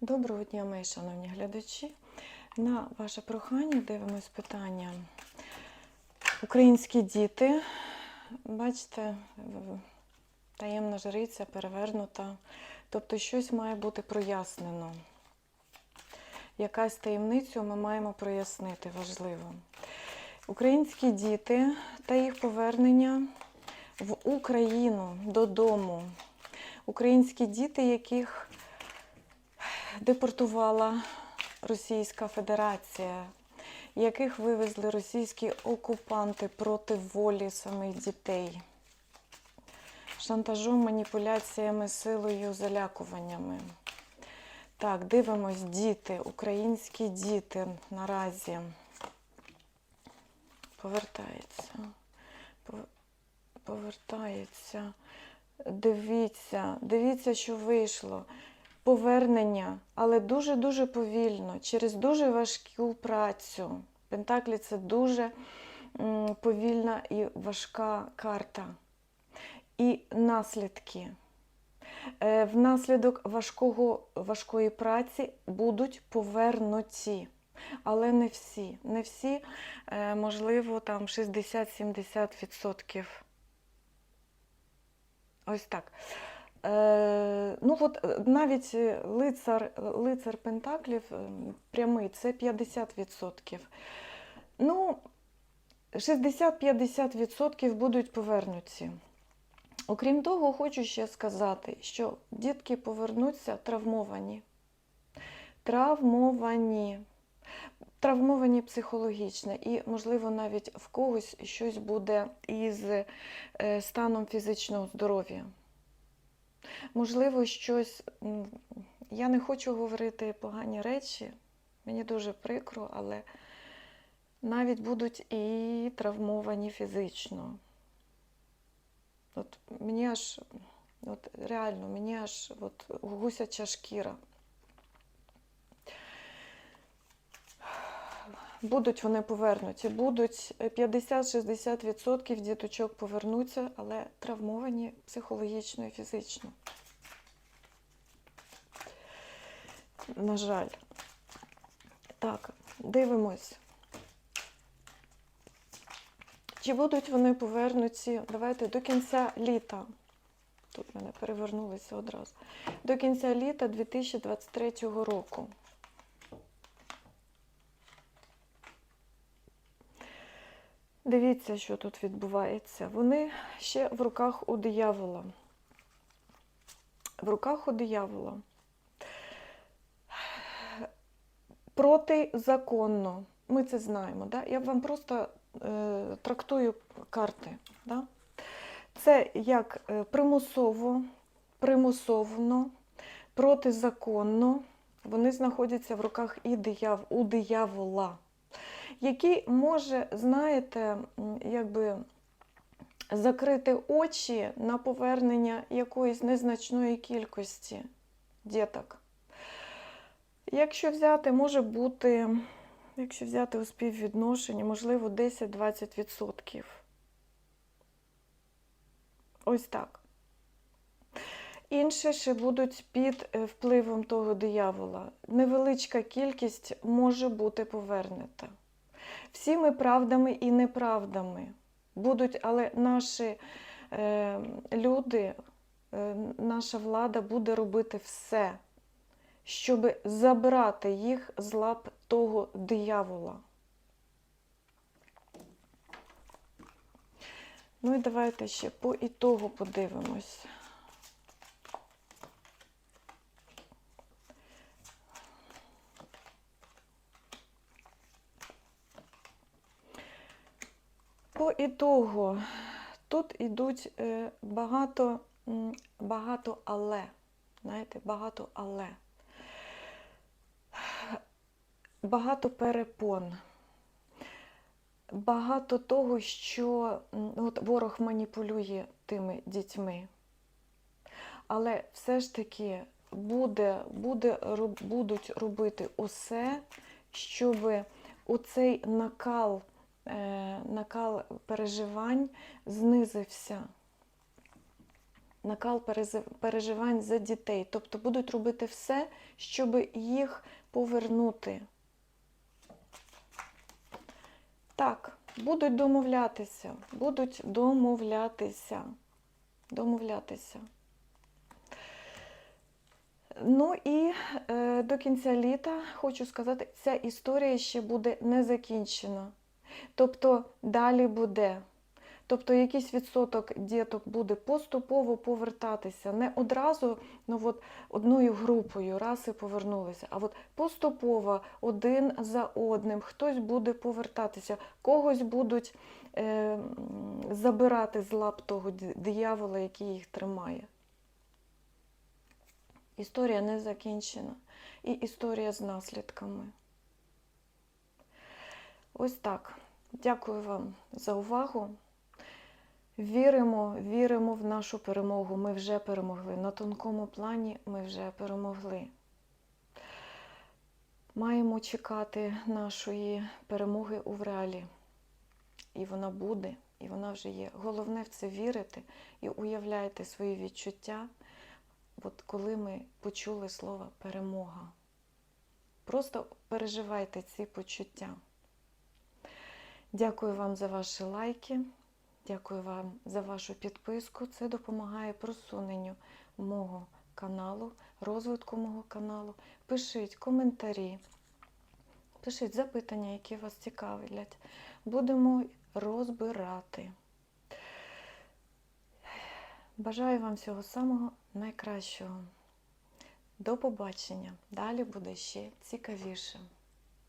Доброго дня, мої шановні глядачі. На ваше прохання дивимось питання. Українські діти, бачите, таємна жриця перевернута. Тобто щось має бути прояснено. Якась таємницю ми маємо прояснити, важливо. Українські діти та їх повернення в Україну додому. Українські діти, яких депортувала Російська Федерація, яких вивезли російські окупанти проти волі самих дітей, шантажом, маніпуляціями, силою, залякуваннями. Так, дивимось, діти, українські діти наразі повертаються. Пов- Повертається. Дивіться, дивіться, що вийшло повернення, але дуже-дуже повільно, через дуже важку працю. Пентаклі це дуже повільна і важка карта. І наслідки. Е, Внаслідок важкого, важкої праці будуть повернуті. Але не всі. Не всі, е, можливо, там 60-70%. Ось так. Е, ну от е, навіть е, лицар, лицар Пентаклів прямий це 50%. Ну, 60-50% будуть повернуті. Окрім того, хочу ще сказати, що дітки повернуться травмовані. Травмовані. Травмовані психологічно, і, можливо, навіть в когось щось буде із станом фізичного здоров'я. Можливо, щось. Я не хочу говорити погані речі, мені дуже прикро, але навіть будуть і травмовані фізично. От мені аж, от реально, мені аж от гусяча шкіра. Будуть вони повернуті, будуть 50-60% діточок повернуться, але травмовані психологічно і фізично. На жаль. Так, дивимось. Чи будуть вони повернуті? Давайте до кінця літа. Тут мене перевернулися одразу. До кінця літа 2023 року. Дивіться, що тут відбувається. Вони ще в руках у диявола. В руках у диявола. Протизаконно. Ми це знаємо. Да? Я вам просто е, трактую карти. Да? Це як е, примусово, примусовно, протизаконно. Вони знаходяться в руках і дияв, у диявола який може, знаєте, якби закрити очі на повернення якоїсь незначної кількості діток. Якщо взяти, може бути, якщо взяти у співвідношенні, можливо, 10-20%. Ось так. Інші ще будуть під е, впливом того диявола. Невеличка кількість може бути повернута всіми правдами і неправдами будуть, але наші е, люди, е, наша влада буде робити все, щоб забрати їх з лап того диявола. Ну і давайте ще по ітогу подивимось. По ітогу тут ідуть е, багато, багато але. Знаєте, багато але. Багато перепон. Багато того, що от ворог маніпулює тими дітьми. Але все ж таки буде, буде, роб- будуть робити усе, щоб оцей накал е, накал переживань знизився. накал переживань за дітей. Тобто будуть робити все, щоб їх повернути. Так, будуть домовлятися, будуть домовлятися. Домовлятися. Ну і е, до кінця літа хочу сказати, ця історія ще буде не закінчена. Тобто далі буде. Тобто якийсь відсоток діток буде поступово повертатися. Не одразу ну от, одною групою раз і повернулися, а от поступово один за одним хтось буде повертатися, когось будуть е, забирати з лап того диявола, який їх тримає. Історія не закінчена. І історія з наслідками. Ось так. Дякую вам за увагу. Віримо, віримо в нашу перемогу. Ми вже перемогли. На тонкому плані ми вже перемогли. Маємо чекати нашої перемоги у реалі. І вона буде, і вона вже є. Головне в це вірити і уявляйте свої відчуття, от коли ми почули слово перемога. Просто переживайте ці почуття. Дякую вам за ваші лайки. Дякую вам за вашу підписку. Це допомагає просуненню мого каналу, розвитку мого каналу. Пишіть коментарі, пишіть запитання, які вас цікавлять. Будемо розбирати. Бажаю вам всього самого найкращого. До побачення. Далі буде ще цікавіше.